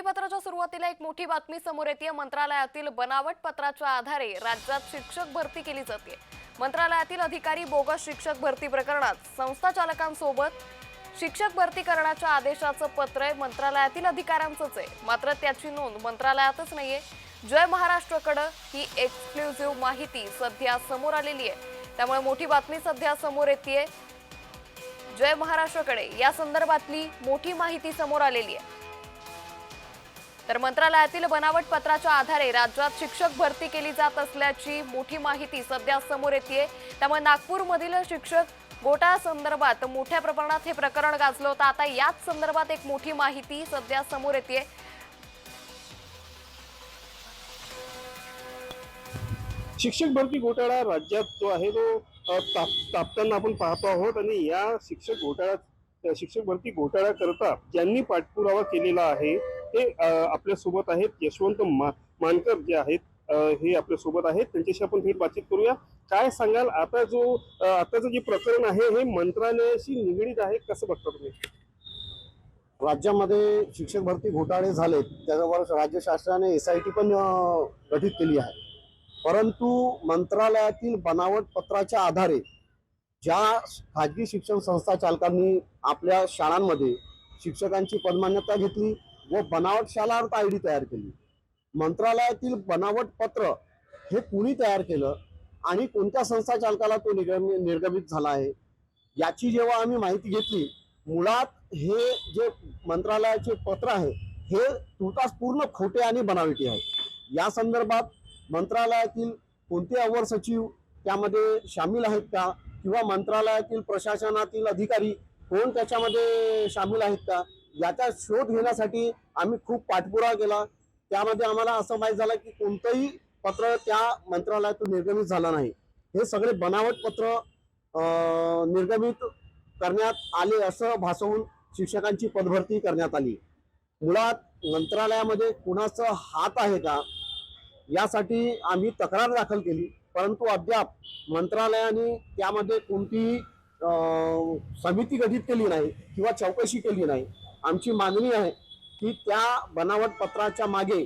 बातमीपत्राच्या सुरुवातीला एक मोठी बातमी समोर येते मंत्रालयातील बनावट पत्राच्या आधारे राज्यात शिक्षक भरती केली जाते मंत्रालयातील अधिकारी बोगस शिक्षक भरती प्रकरणात संस्था चालकांसोबत शिक्षक भरती करण्याच्या आदेशाचं पत्र मंत्रालयातील अधिकाऱ्यांचंच आहे. मात्र त्याची नोंद मंत्रालयातच नाहीये. जय महाराष्ट्राकडं ही एक्सक्लुझिव्ह माहिती सध्या समोर आलेली आहे. त्यामुळे मोठी बातमी सध्या समोर येते जय महाराष्ट्राकडे या संदर्भातली मोठी माहिती समोर आलेली आहे. तर मंत्रालयातील बनावट पत्राच्या आधारे राज्यात शिक्षक भरती केली जात असल्याची मोठी माहिती सध्या समोर येते त्यामुळे नागपूरमधील शिक्षक घोटाळा संदर्भात मोठ्या प्रमाणात हे प्रकरण गाजलं होतं. आता याच संदर्भात एक मोठी माहिती सध्या समोर येते शिक्षक भरती घोटाळा राज्यात जो आहे तो ताप तापताना आपण पाहतो आहोत आणि या शिक्षक घोटाळा शिक्षक भरती घोटाळ्याकरता ज्यांनी पाठपुरावा केलेला आहे ते आपल्यासोबत आपल्यासोबत आहेत. यशवंत मा- मानकर जे आहेत हे आपल्यासोबत आहेत. त्यांच्याशी आपण थेट बातचीत करूया. काय सांगाल? आता जो आताचं जे प्रकरण आहे हे मंत्रालयाशी निगडीत आहे. कसं बघता तुम्ही? राज्यामध्ये शिक्षक भरती घोटाळे झालेत. त्याच्यावर राज्य शासनाने एस आय टी पण गठीत केली आहे. परंतु मंत्रालयातील बनावट पत्राच्या आधारे ज्या खाजगी शिक्षण संस्था चालकांनी आपल्या शाळांमध्ये शिक्षकांची पदमान्यता घेतली व बनावट शाळार्थ आय डी तयार केली. मंत्रालयातील बनावट पत्र हे कुणी तयार केलं आणि कोणत्या संस्था चालकाला तो निर्गम निर्गमित झाला आहे? याची जेव्हा आम्ही माहिती घेतली मुळात हे जे मंत्रालयाचे पत्र आहे हे तुर्तास पूर्ण खोटे आणि बनावटी आहे. या संदर्भात मंत्रालयातील कोणते अवर सचिव त्यामध्ये सामील आहेत का? किंवा मंत्रालयातील प्रशासनातील अधिकारी कोण त्याच्यामध्ये सामील आहेत का? याचा शोध घेण्यासाठी आम्ही खूप पाठपुरावा केला. त्यामध्ये आम्हाला असं माहीत झालं की कोणतंही पत्र त्या मंत्रालयातून निर्गमित झालं नाही. हे सगळे बनावट पत्र निर्गमित करण्यात आले असं भासवून शिक्षकांची पदभरती करण्यात आली. मुळात मंत्रालयामध्ये कुणाचं हात आहे का यासाठी आम्ही तक्रार दाखल केली. परंतु अद्याप मंत्रालयाने त्यामध्ये कोणतीही समिती गठीत केली नाही किंवा चौकशी केली नाही. आमची मागणी आहे की त्या बनावट पत्राच्या मागे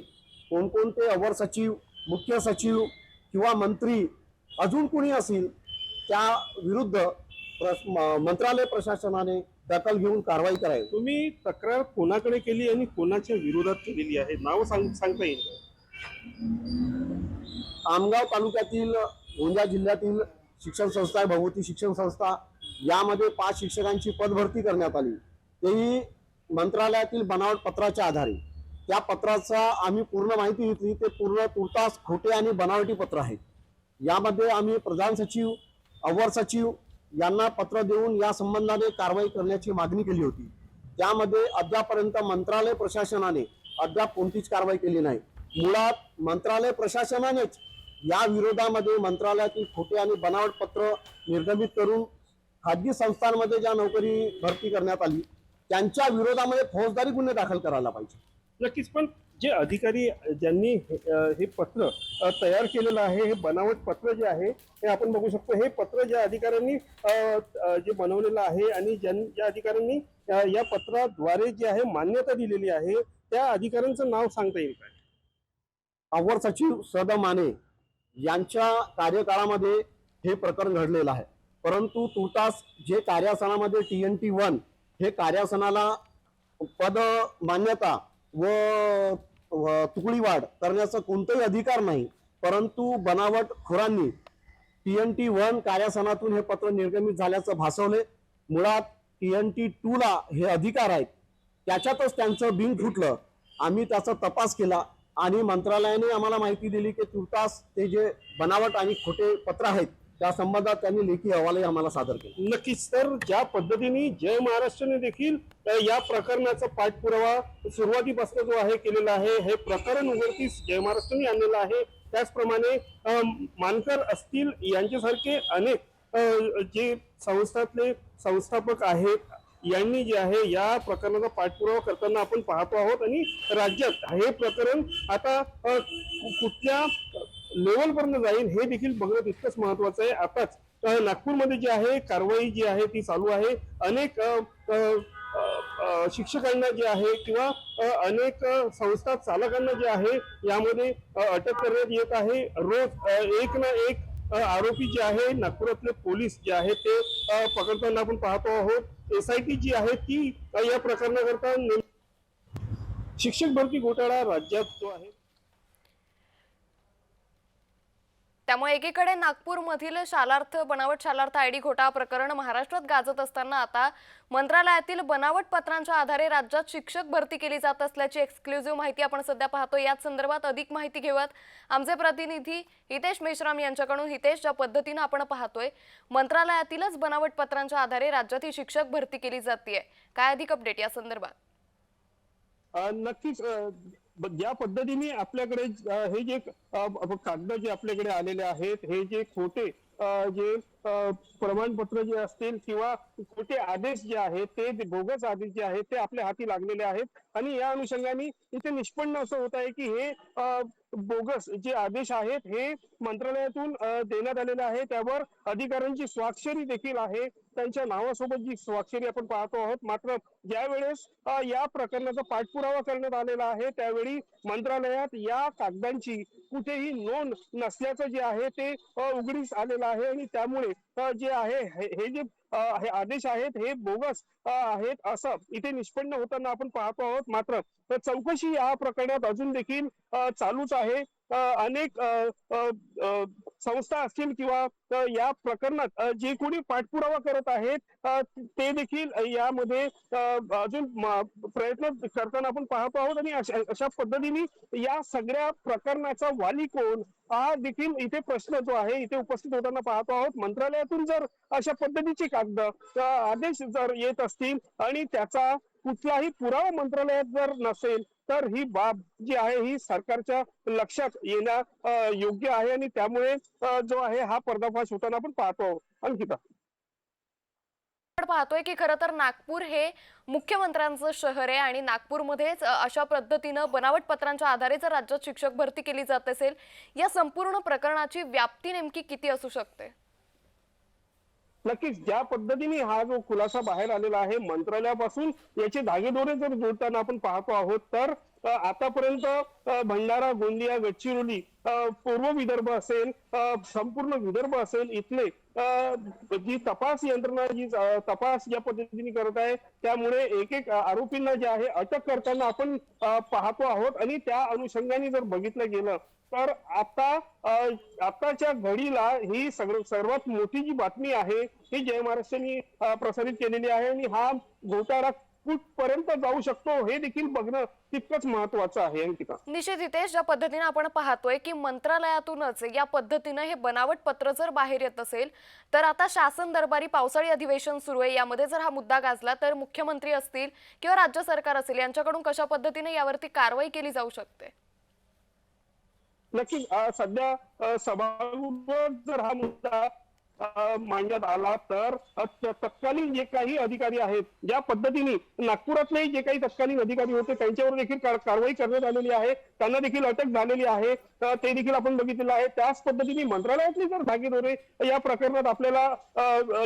कोणकोणते अवर सचिव मुख्य सचिव किंवा मंत्री अजून कुणी असेल त्या विरुद्ध मंत्रालय प्रशासनाने दखल घेऊन कारवाई करावी. तुम्ही तक्रार कोणाकडे केली आणि कोणाच्या विरोधात केलेली आहे? नाव सांग सांगता येईल? आमगाव तालुक्यातील गोंदिया जिल्ह्यातील शिक्षण संस्था आहे भगवती शिक्षण संस्था. यामध्ये पाच शिक्षकांची पदभरती करण्यात आली. तेही मंत्रालयातील बनावट पत्राच्या आधारे. त्या पत्राचा आम्ही पूर्ण माहिती घेतली. ते पूर्ण तुर्तास खोटे आणि बनावटी पत्र आहेत. यामध्ये आम्ही प्रधान सचिव अवर सचिव यांना पत्र देऊन या संबंधाने कारवाई करण्याची मागणी केली होती. त्यामध्ये अद्यापर्यंत मंत्रालय प्रशासनाने अद्याप कोणतीच कारवाई केली नाही. मुळात मंत्रालय प्रशासनानेच या विरोधामध्ये मंत्रालयातील खोटे आणि बनावट पत्र निर्गमित करून खाजगी संस्थांमध्ये ज्या नोकरी भरती करण्यात आली त्यांच्या विरोधामध्ये फौजदारी गुन्हे दाखल करायला पाहिजे. नक्कीच पण जे अधिकारी ज्यांनी हे पत्र तयार केलेलं आहे हे बनावट पत्र जे आहे हे आपण बघू शकतो. हे पत्र ज्या अधिकाऱ्यांनी जे बनवलेलं आहे आणि ज्यां अधिकाऱ्यांनी या पत्राद्वारे जे आहे मान्यता दिलेली आहे त्या अधिकाऱ्यांचं नाव सांगता येईल काय? अवर सचिव सद माने यांच्या कार्यकाळामध्ये हे प्रकरण घडलेलं आहे. परंतु तुर्तास जे कार्यासनामध्ये टी एन टी वन हे कार्यासनाला पद मान्यता व तुकडी तुकडीवाढ करण्याचा कोणताही अधिकार नाही. परंतु बनावट खोरांनी टी एन टी वन कार्यासनातून हे पत्र निर्गमित झाल्याचं भासवले. मुळात टी एन टी टूला हे अधिकार आहेत. त्याच्यातच त्यांचं बिंग फुटलं. आम्ही त्याचा तपास केला आणि मंत्रालयाने आम्हाला माहिती दिली की तुर्तास ते जे बनावट आणि खोटे पत्र आहेत त्या संबंधात त्यांनी लेखी अहवालही आम्हाला सादर केला. नक्कीच. तर ज्या पद्धतीने जय महाराष्ट्रने देखील या प्रकरणाचा पाठपुरावा सुरुवातीपासून जो आहे केलेला आहे हे प्रकरण उघडकीस जय महाराष्ट्राने आणलेलं आहे. त्याचप्रमाणे मानकर असतील यांच्यासारखे अनेक जे संस्थातले संस्थापक आहेत यांनी जे आहे या प्रकरणाचा पाठपुरावा करताना आपण पाहतो आहोत आणि राज्यात हे प्रकरण आता कु- कुठल्या लेवलपर्यंत जाईल हे देखील बघणं तितकंच महत्वाचं आहे. आताच नागपूरमध्ये जी आहे कारवाई जी आहे ती चालू आहे. अनेक शिक्षकांना जे आहे किंवा अनेक संस्था चालकांना जे आहे यामध्ये अटक करण्यात येत आहे. रोज एक ना एक आरोपी जे आहे नागपुरातले पोलीस जे आहे ते पकडताना आपण पाहतो आहोत. एस आय टी जी आहे ती या प्रकरणाकरता शिक्षक भरती घोटाळा राज्यात जो आहे त्यामुळे एकीकडे नागपूरमधील शालार्थ बनावट शालार्थ आयडी घोटाळा प्रकरण महाराष्ट्रात गाजत असताना आता मंत्रालयातील बनावट पत्रांच्या आधारे राज्यात शिक्षक भरती केली जात असल्याची एक्सक्लुझिव्ह माहिती आपण सध्या पाहतो. याच संदर्भात अधिक माहिती घेऊयात आमचे प्रतिनिधी हितेश मेश्राम यांच्याकडून. हितेश ज्या पद्धतीनं आपण पाहतोय मंत्रालयातीलच बनावट पत्रांच्या आधारे राज्यात ही शिक्षक भरती केली जाते काय अधिक अपडेट या संदर्भात? नक्कीच अ, ज्या पद्धतीने आपल्याकडे हे जे कागद जे आपल्याकडे आलेले आहेत हे जे खोटे जे प्रमाणपत्र जे असतील किंवा खोटे आदेश जे आहेत ते जे बोगस आदेश जे आहेत ते आपल्या हाती लागलेले आहेत. आणि या अनुषंगाने इथे निष्पन्न असं होत आहे की हे बोगस जे आदेश आहेत हे मंत्रालयातून देण्यात आलेले आहे. त्यावर अधिकाऱ्यांची स्वाक्षरी देखील आहे. त्यांच्या नावासोबत जी स्वाक्षरी आपण पाहतो आहोत मात्र ज्या वेळेस या प्रकरणाचा पाठपुरावा करण्यात आलेला आहे त्यावेळी मंत्रालयात या कागदांची कुठेही नोंद नसल्याचं जे आहे ते उघडीस आलेलं आहे. आणि त्यामुळे जे आहे हे जे हे आदेश आहेत हे बोगस आहेत असं. इथे निष्पन्न होताना आपण पाहतो आहोत मात्र तर चौकशी या प्रकरणात अजून देखील चालूच आहे. अनेक संस्था असतील किंवा या प्रकरणात जे कोणी पाठपुरावा करत आहेत ते देखील यामध्ये अजून प्रयत्न करताना आपण पाहतो आहोत. आणि अशा पद्धतीने या सगळ्या प्रकरणाचा वाली कोण हा देखील इथे प्रश्न जो आहे इथे उपस्थित होताना पाहतो आहोत. मंत्रालयातून जर अशा पद्धतीची कागद आदेश जर येत असतील आणि त्याचा कुठलाही पुरावा मंत्रालयात जर नसेल तर ही बाब जी आहे ही सरकारच्या लक्षात येण्या योग्य आहे. आणि त्यामुळे जो आहे हा पर्दाफाश होताना आपण पाहतो आहोत. अंकिता. आपण पाहतोय की खरं तर नागपूर हे मुख्यमंत्र्यांचं शहर आहे आणि नागपूरमध्येच अशा पद्धतीनं बनावट पत्रांच्या आधारे जर राज्यात शिक्षक भरती केली जात असेल या संपूर्ण प्रकरणाची व्याप्ती नेमकी किती असू शकते? नक्कीच ज्या पद्धतीने हा जो खुलासा बाहेर आलेला आहे मंत्रालयापासून याचे धागेदोरे जर जोडताना आपण पाहतो आहोत तर आतापर्यंत भंडारा गोंदिया गडचिरोली पूर्व विदर्भ असेल संपूर्ण विदर्भ असेल इथले जी तपास यंत्रणा जी तपास ज्या पद्धतीने करत आहे त्यामुळे एक एक आरोपींना जे आहे अटक करताना आपण पाहतो आहोत. आणि त्या अनुषंगाने जर बघितलं गेलं तर आता आताच्या घडीला ही सगळं सर्वात मोठी जी बातमी आहे ही जय महाराष्ट्रांनी प्रसारित केलेली आहे. आणि हा घोटाळा कुठपर्यंत जाऊ शकतो हे देखील बघणं तितकंच महत्वाचं आहे अंकिता. निश्चित हितेश ज्या पद्धतीने आपण पाहतोय की मंत्रालयातूनच या पद्धतीनं हे बनावट पत्र जर बाहेर येत असेल तर आता शासन दरबारी पावसाळी अधिवेशन सुरू आहे. यामध्ये जर हा मुद्दा गाजला तर मुख्यमंत्री असतील किंवा राज्य सरकार असेल यांच्याकडून कशा पद्धतीने यावरती कारवाई केली जाऊ शकते? नक्कीच सध्या अ, सभागृहात जर हा मुद्दा मांडण्यात आला तर तत्कालीन जे काही अधिकारी आहेत ज्या पद्धतीने नागपुरातले जे काही तत्कालीन अधिकारी होते त्यांच्यावर देखील कारवाई करण्यात आलेली आहे. त्यांना देखील अटक झालेली आहे. ते देखील आपण बघितलेलं आहे. त्याच पद्धतीने मंत्रालयातले जर धागेदोरे या प्रकरणात आपल्याला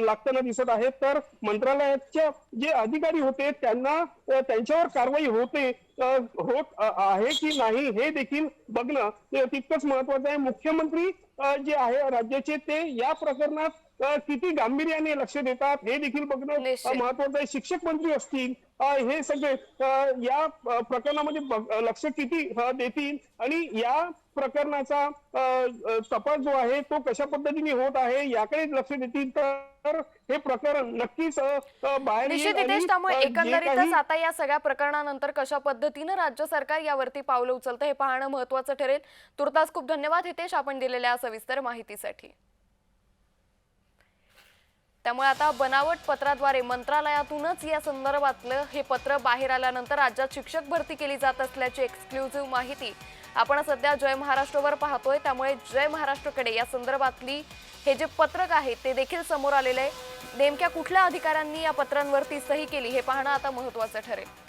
लागताना दिसत आहेत तर मंत्रालयाच्या जे अधिकारी होते त्यांना त्यांच्यावर कारवाई होते होत आहे की नाही हे देखील बघणं तितकंच महत्वाचं आहे. मुख्यमंत्री जे आहे राज्याचे ते या प्रकरणात किती गांभीर्याने लक्ष देतात हे देखील बघणं. महत्वाचं आहे शिक्षक मंत्री असतील हे सगळे या प्रकरणामध्ये लक्ष किती देतील आणि या प्रकरणाचा तपास जो आहे तो कशा पद्धतीने होत आहे याकडे लक्ष देतील तर हे प्रकरण नक्कीच बाहेर एकंदरीतच आता या सगळ्या प्रकरणानंतर कशा पद्धतीनं राज्य सरकार यावरती पावलं उचलतं हे पाहणं महत्वाचं ठरेल. तुर्तास खूप धन्यवाद हितेश आपण दिलेल्या सविस्तर माहितीसाठी. त्यामुळे आता बनावट पत्राद्वारे मंत्रालयातूनच या संदर्भातलं हे पत्र बाहेर आल्यानंतर राज्यात शिक्षक भरती केली जात असल्याची एक्सक्लुझिव्ह माहिती आपण सध्या जय महाराष्ट्रवर पाहतोय. त्यामुळे जय महाराष्ट्रकडे या संदर्भातली हे जे पत्रक आहे ते देखील समोर आलेलं आहे. नेमक्या कुठल्या अधिकाऱ्यांनी या पत्रांवरती सही केली हे पाहणं आता महत्वाचं ठरेल.